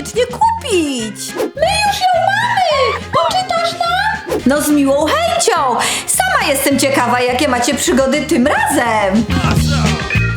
koniecznie kupić. My już ją mamy! Poczytasz nam? No z miłą chęcią. Sama jestem ciekawa, jakie macie przygody tym razem.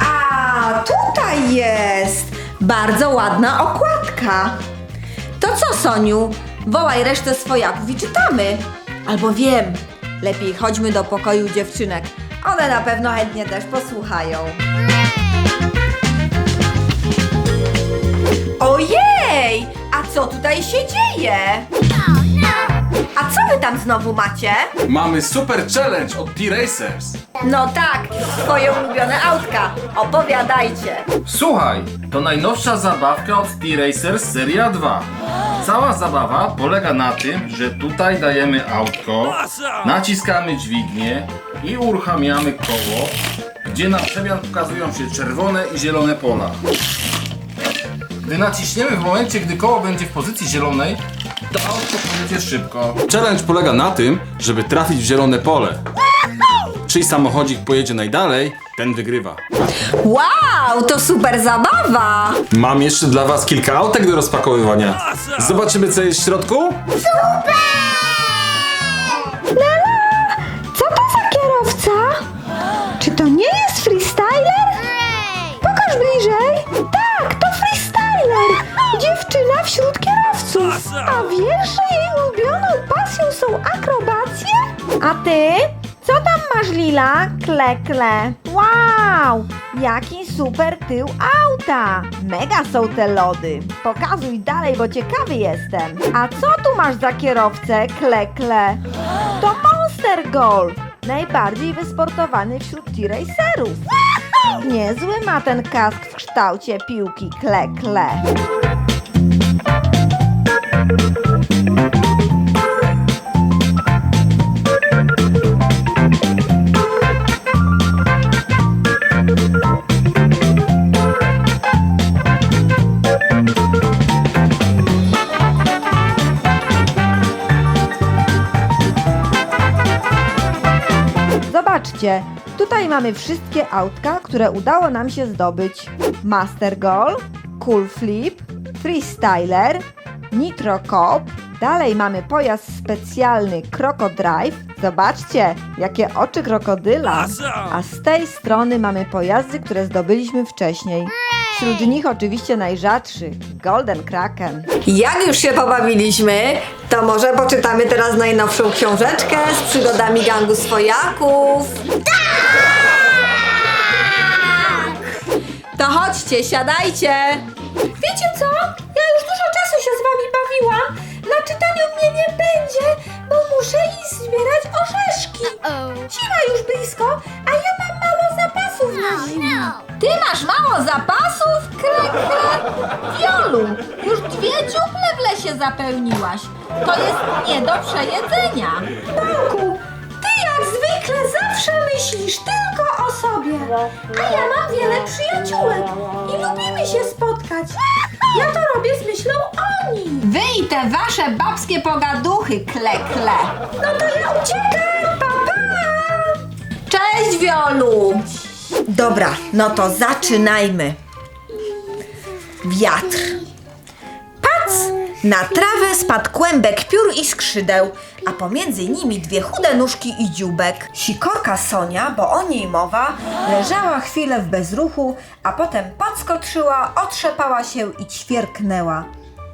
A tutaj jest bardzo ładna okładka. To co, Soniu? Wołaj resztę swojaków i czytamy. Albo wiem, lepiej chodźmy do pokoju dziewczynek. One na pewno chętnie też posłuchają. Ojej! Co tutaj się dzieje? A co wy tam znowu macie? Mamy super challenge od T-Racers. No tak, swoje ulubione autka. Opowiadajcie. Słuchaj, to najnowsza zabawka od T-Racers Seria 2. Cała zabawa polega na tym, że tutaj dajemy autko, naciskamy dźwignię i uruchamiamy koło, gdzie na przemian pokazują się czerwone i zielone pola. Gdy naciśniemy w momencie, gdy koło będzie w pozycji zielonej, to autko pojedzie szybko. Challenge polega na tym, żeby trafić w zielone pole. Czyj samochodzik pojedzie najdalej, ten wygrywa. Wow, to super zabawa. Mam jeszcze dla was kilka autek do rozpakowywania. Zobaczymy co jest w środku? Co A wiesz, że jej ulubioną pasją są akrobacje? A ty? Co tam masz, Lila? Kle, kle. Wow, jaki super tył auta. Mega są te lody. Pokazuj dalej, bo ciekawy jestem. A co tu masz za kierowcę? Kle, kle. To Monster Goal. Najbardziej wysportowany wśród T-Racerów. Niezły ma ten kask w kształcie piłki kle, kle. Tutaj mamy wszystkie autka, które udało nam się zdobyć. Master Goal, Cool Flip, Freestyler, Nitro Cop, dalej mamy pojazd specjalny Croco Drive. Zobaczcie, jakie oczy krokodyla. A z tej strony mamy pojazdy, które zdobyliśmy wcześniej. Wśród nich oczywiście najrzadszy Golden Kraken. Jak już się pobawiliśmy, to może poczytamy teraz najnowszą książeczkę z przygodami gangu swojaków. To chodźcie, siadajcie. Wiecie co? Ja już dużo czasu się z wami bawiłam. Na czytaniu mnie nie będzie, bo muszę iść zbierać orzeszki. Zima już blisko, a ja Ty masz mało zapasów? Kle, kle. Wiolu, już dwie dziuple w lesie zapełniłaś. To jest nie do przejedzenia. Bałku, ty jak zwykle zawsze myślisz tylko o sobie. A ja mam wiele przyjaciółek i lubimy się spotkać. Ja to robię z myślą o nich. Wy i te wasze babskie pogaduchy, kle, kle. No to ja uciekam, pa, pa! Cześć, Wiolu! Dobra, no to zaczynajmy. Wiatr. Pac! Na trawę spadł kłębek piór i skrzydeł, a pomiędzy nimi dwie chude nóżki i dzióbek. Sikorka Sonia, bo o niej mowa, leżała chwilę w bezruchu, a potem podskoczyła, otrzepała się i ćwierknęła.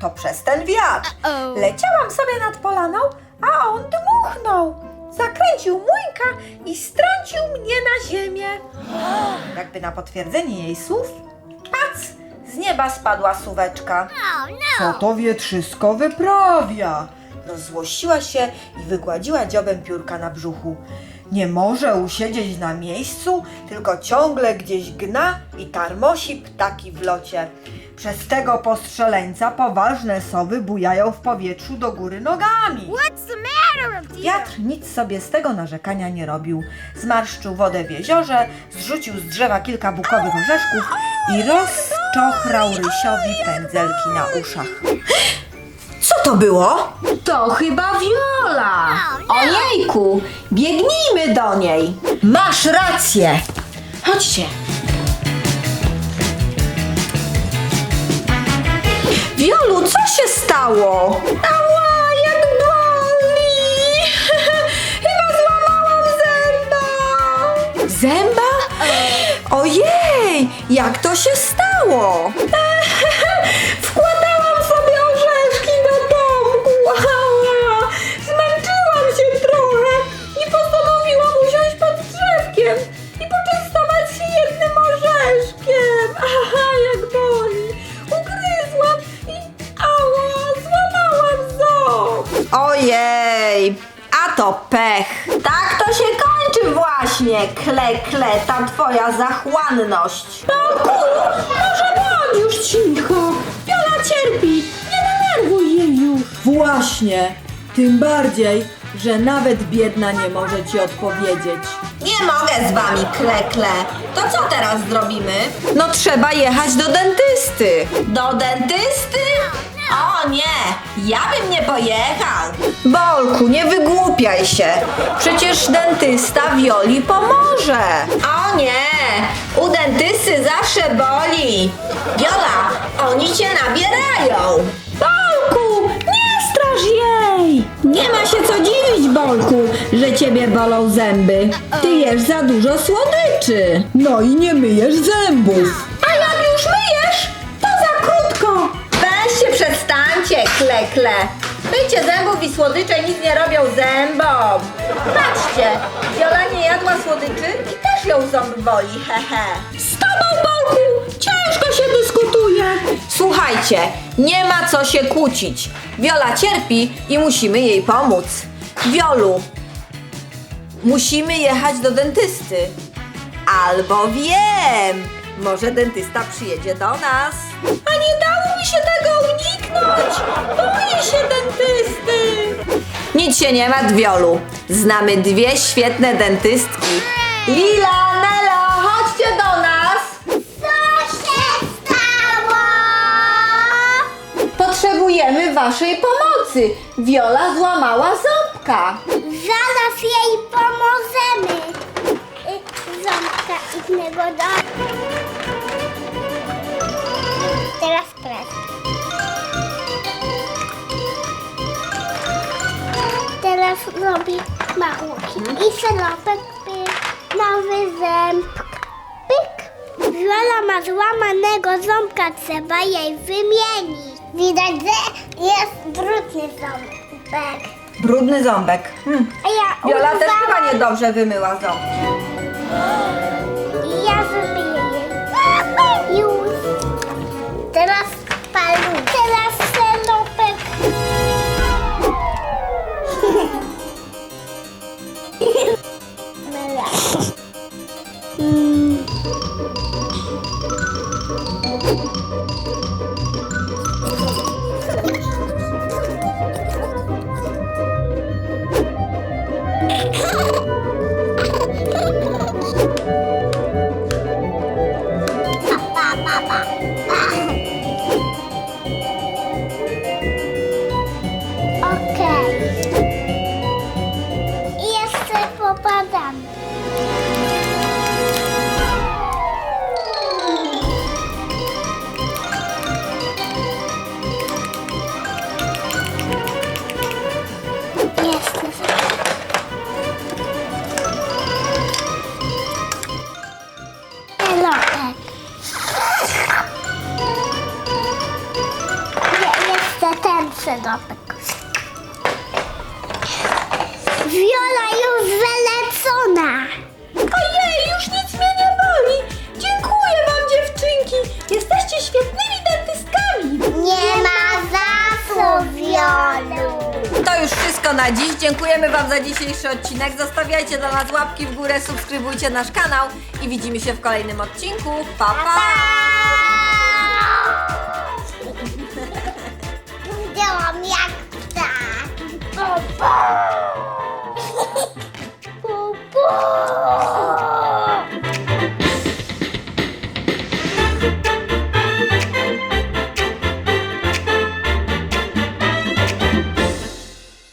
To przez ten wiatr. Leciałam sobie nad polaną, a on dmuchnął. Zakręcił mójka i strącił mnie na ziemię. Jakby na potwierdzenie jej słów, pac! Z nieba spadła suweczka. Co to wietrzysko wyprawia? Rozzłościła się i wygładziła dziobem piórka na brzuchu. Nie może usiedzieć na miejscu, tylko ciągle gdzieś gna i tarmosi ptaki w locie. Przez tego postrzeleńca poważne sowy bujają w powietrzu do góry nogami. What's the matter with you? Wiatr nic sobie z tego narzekania nie robił. Zmarszczył wodę w jeziorze, zrzucił z drzewa kilka bukowych orzeszków i rozczochrał rysiowi pędzelki na uszach. Co to było? To chyba Viola. Ojejku, biegnijmy do niej. Masz rację. Chodźcie. Wiolu, co się stało? Ała, jak boli! Chyba złamałam zęba! Zęba? Ojej, jak to się stało? Ojej, a to pech. Tak to się kończy właśnie, kle, kle, ta twoja zachłanność. Tomku, może bądź już cicho. Viola cierpi. Nie denerwuj jej już. Właśnie, tym bardziej, że nawet biedna nie może ci odpowiedzieć. Nie mogę z wami, kle, kle. To co teraz zrobimy? No trzeba jechać do dentysty. Do dentysty? O nie, ja bym nie pojechał. Bolku, nie wygłupiaj się. Przecież dentysta Wioli pomoże. O nie, u dentysty zawsze boli. Wiola, oni cię nabierają. Bolku, nie straż jej. Nie ma się co dziwić, Bolku, że ciebie bolą zęby. Ty jesz za dużo słodyczy. No i nie myjesz zębów. A jak już myjesz, to za krótko. Weźcie, przestańcie, kle, kle. Mycie zębów i słodycze nic nie robią zębom. Patrzcie, Viola nie jadła słodyczy i też ją ząb boli, hehe. Z tobą, Bolku, ciężko się dyskutuje. Słuchajcie, nie ma co się kłócić. Viola cierpi i musimy jej pomóc. Wiolu, musimy jechać do dentysty. Albo wiem, może dentysta przyjedzie do nas. A nie dało się nie martw, Wiolu. Znamy dwie świetne dentystki. Lila, Nela, chodźcie do nas. Co się stało? Potrzebujemy waszej pomocy. Wiola złamała ząbka. Zaraz jej pomożemy. Y, Ząbka innego domu. Teraz pres. Robi małuki. I szeropek pyk. Nowy ząb. Pyk. Wiola ma złamanego ząbka, trzeba jej wymienić. Widać, że jest brudny ząbek. Brudny ząbek. Hm. A ja Wiola też chyba niedobrze wymyła ząbki. Wiola już wylecona. Ojej, już nic mnie nie boli. Dziękuję wam, dziewczynki. Jesteście świetnymi dentystkami. Nie ma za co, Wiolu. To już wszystko na dziś. Dziękujemy Wam za dzisiejszy odcinek. Zostawiajcie dla nas łapki w górę, subskrybujcie nasz kanał i widzimy się w kolejnym odcinku. Pa, pa!